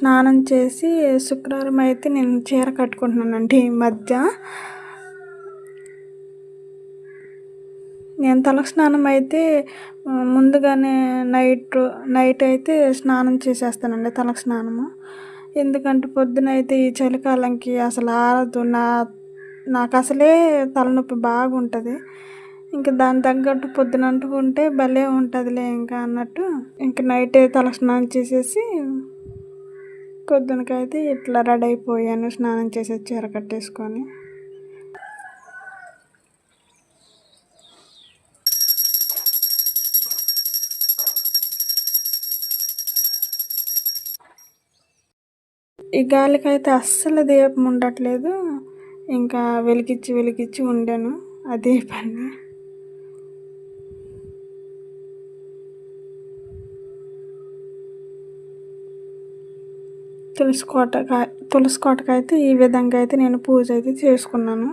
స్నానం చేసి శుక్రవారం అయితే నేను చీర కట్టుకుంటున్నానండి ఈ మధ్య. నేను తలకు స్నానం అయితే ముందుగానే నైట్ నైట్ అయితే స్నానం చేసేస్తానండి తలకు స్నానము. ఎందుకంటే పొద్దున అయితే ఈ చలికాలంకి అసలు ఆరదు. నా నాకు అసలే తలనొప్పి బాగుంటుంది. ఇంకా దాని తగ్గట్టు పొద్దున అంటుకుంటే భలే ఉంటుందిలే ఇంకా అన్నట్టు. ఇంకా నైటే తల స్నానం చేసేసి పొద్దునకైతే ఇట్లా రెడీ అయిపోయాను స్నానం చేసి చీర కట్టేసుకొని ఈ గాలికైతే అస్సలు దీపం ఉండట్లేదు. ఇంకా వెలిగించి వెలిగించి ఉండాను. ఆ దీపాన్ని తులసి కోటక తులసి కోటకైతే ఈ విధంగా అయితే నేను పూజ అయితే చేసుకున్నాను.